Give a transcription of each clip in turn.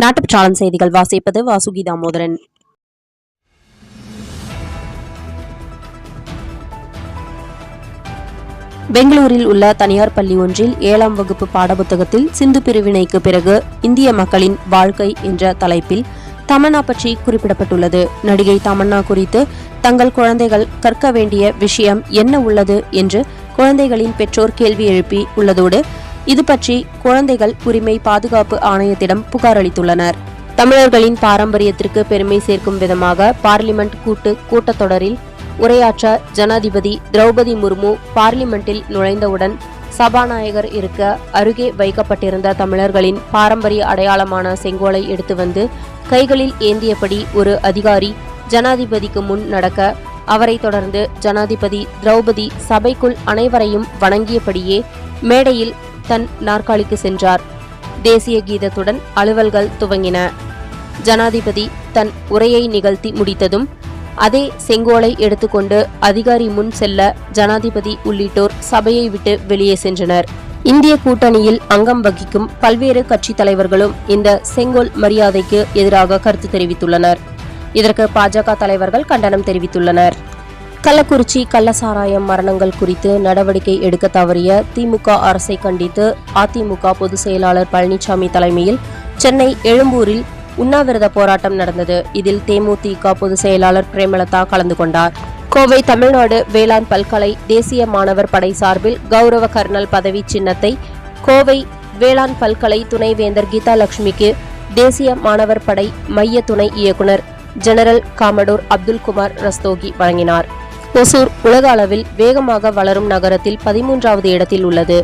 நாட்டுப்பற்றாளன் செய்திகள் வாசிப்பது வாசுகி தாமோதரன் பெங்களூரில் உள்ள தனியார் பள்ளி ஒன்றில் ஏழாம் வகுப்பு பாடப்புத்தகத்தில் சிந்து பிரிவினைக்கு பிறகு இந்திய மக்களின் வாழ்க்கை என்ற தலைப்பில் தமன்னா பற்றி குறிப்பிடப்பட்டுள்ளது. நடிகை தமன்னா குறித்து தங்கள் குழந்தைகள் கற்க வேண்டிய விஷயம் என்ன உள்ளது என்று குழந்தைகளின் பெற்றோர் கேள்வி எழுப்பி உள்ளதோடு இது பற்றி குழந்தைகள் உரிமை பாதுகாப்பு ஆணையத்திடம் புகார் அளித்துள்ளனர். தமிழர்களின் பாரம்பரியத்திற்கு பெருமை சேர்க்கும் விதமாக பார்லிமெண்ட் கூட்டு கூட்டத்தொடரில் உரையாற்ற ஜனாதிபதி திரௌபதி முர்மு பார்லிமெண்டில் நுழைந்தவுடன் சபாநாயகர் இருக்க அருகே வைக்கப்பட்டிருந்த தமிழர்களின் பாரம்பரிய அடையாளமான செங்கோலை எடுத்து வந்து கைகளில் ஏந்தியபடி ஒரு அதிகாரி ஜனாதிபதிக்கு முன் நடக்க அவரை தொடர்ந்து ஜனாதிபதி திரௌபதி சபைக்குள் அனைவரையும் வணங்கியபடியே மேடையில் தன் நாற்காலிக்கு சென்றார். தேசிய கீதத்துடன் அலுவல்கள் துவங்கின. ஜனாதிபதி தன் உரையை நிகழ்த்தி முடித்ததும் அதே செங்கோலை எடுத்துக்கொண்டு அதிகாரி முன் செல்ல ஜனாதிபதி உள்ளிட்டோர் சபையை விட்டு வெளியே சென்றனர். இந்திய கூட்டணியில் அங்கம் வகிக்கும் பல்வேறு கட்சித் தலைவர்களும் இந்த செங்கோல் மரியாதைக்கு எதிராக கருத்து தெரிவித்துள்ளனர். இதற்கு பாஜக தலைவர்கள் கண்டனம் தெரிவித்துள்ளனர். கள்ளக்குறிச்சி கள்ளசாராயம் மரணங்கள் குறித்து நடவடிக்கை எடுக்க தவறிய திமுக அரசை கண்டித்து அதிமுக பொதுச் செயலாளர் பழனிசாமி தலைமையில் சென்னை எழும்பூரில் உண்ணாவிரத போராட்டம் நடந்தது. இதில் தேமுதிக பொதுச் செயலாளர் பிரேமலதா கலந்து கொண்டார். கோவை தமிழ்நாடு வேளாண் பல்கலை தேசிய மாணவர் படை சார்பில் கௌரவ கர்னல் பதவி சின்னத்தை கோவை வேளாண் பல்கலை துணைவேந்தர் கீதா லட்சுமிக்கு தேசிய மாணவர் படை மைய துணை இயக்குனர் ஜெனரல் காமடோர் அப்துல்குமார் ரஸ்தோகி வழங்கினார். ஒசூர் உலக அளவில் வேகமாக வளரும் நகரத்தில் பதிமூன்றாவது இடத்தில் உள்ளது.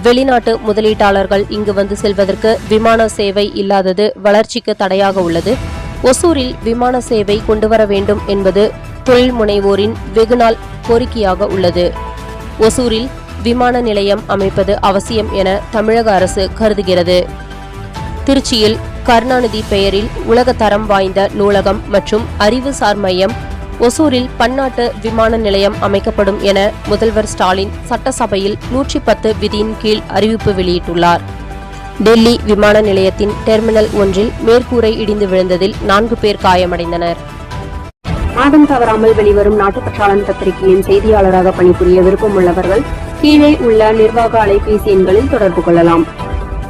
வெளிநாட்டு முதலீட்டாளர்கள் இங்கு வந்து செல்வதற்கு விமான சேவை இல்லாதது வளர்ச்சிக்கு தடையாக உள்ளது. ஒசூரில் விமான சேவை கொண்டுவர வேண்டும் என்பது தொழில் முனைவோரின் வெகுநாள் கோரிக்கையாக உள்ளது. ஒசூரில் விமான நிலையம் அமைப்பது அவசியம் என தமிழக அரசு கருதுகிறது. திருச்சியில் கருணாநிதி பெயரில் உலக தரம் வாய்ந்த நூலகம் மற்றும் அறிவுசார் மையம் ஒசூரில் பன்னாட்டு விமான நிலையம் அமைக்கப்படும் என முதல்வர் ஸ்டாலின் சட்டசபையில் நூற்றி பத்து விதியின் கீழ் அறிவிப்பு வெளியிட்டுள்ளார். டெல்லி விமான நிலையத்தின் டெர்மினல் ஒன்றில் மேற்கூரை இடிந்து விழுந்ததில் நான்கு பேர் காயமடைந்தனர். மாதம் தவறாமல் வெளிவரும் நாட்டுப்பற்றாளன் பத்திரிகையின் செய்தியாளராக பணிபுரிய விருப்பமுள்ளவர்கள் கீழே உள்ள நிர்வாக அலைபேசி எண்களில் தொடர்பு கொள்ளலாம்.